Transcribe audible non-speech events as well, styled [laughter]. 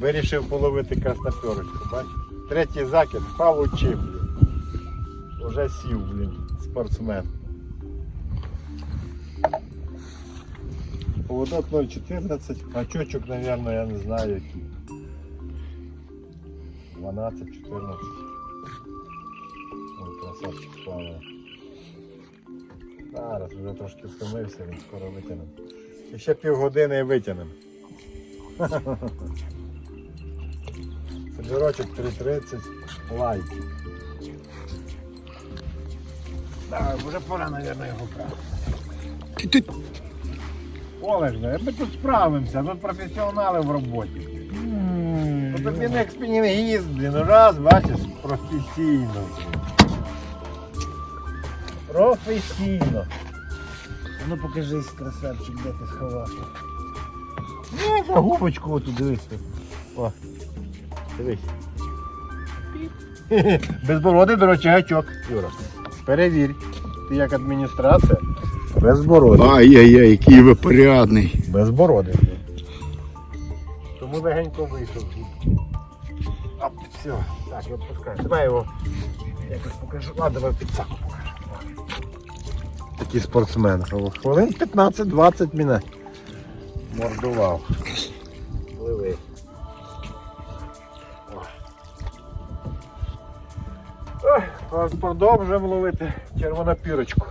Вирішив половити красноперочку, бач? Третій закид, получив. Уже сів, блін, спортсмен. Поводок 0,14, гачочок, наверное, я не знаю який. 12-14. Ой, красавчик плаває. Зараз вже трошки втомився, він скоро витягнемо. І ще півгодини і витягнемо. [laughs] Федерочок 3.30 лайк. Так, вже пора, мабуть, його брати. Олег, ми тут справимося, тут професіонали в роботі. Ну тобі не як спінінгіст, блін, ну раз, бачиш, професійно. Професійно. Ну покажись, красавчик, де ти сховався. Ну, за губочку отут дивись. О, дивись. [laughs] Безбородий, до речі, гачок, Юра. Перевір. Ти як адміністрація. Безбородий. Ай-яй-яй, який ви порядний. Безбородий. Тому легенько вийшов. Оп, все. Так, відпускай. Давай його якось покажу. Ладно, давай підсаку покажу. Такий спортсмен. Хвилин 15-20 мене мордував. Продовжуємо ловити червонопірочку.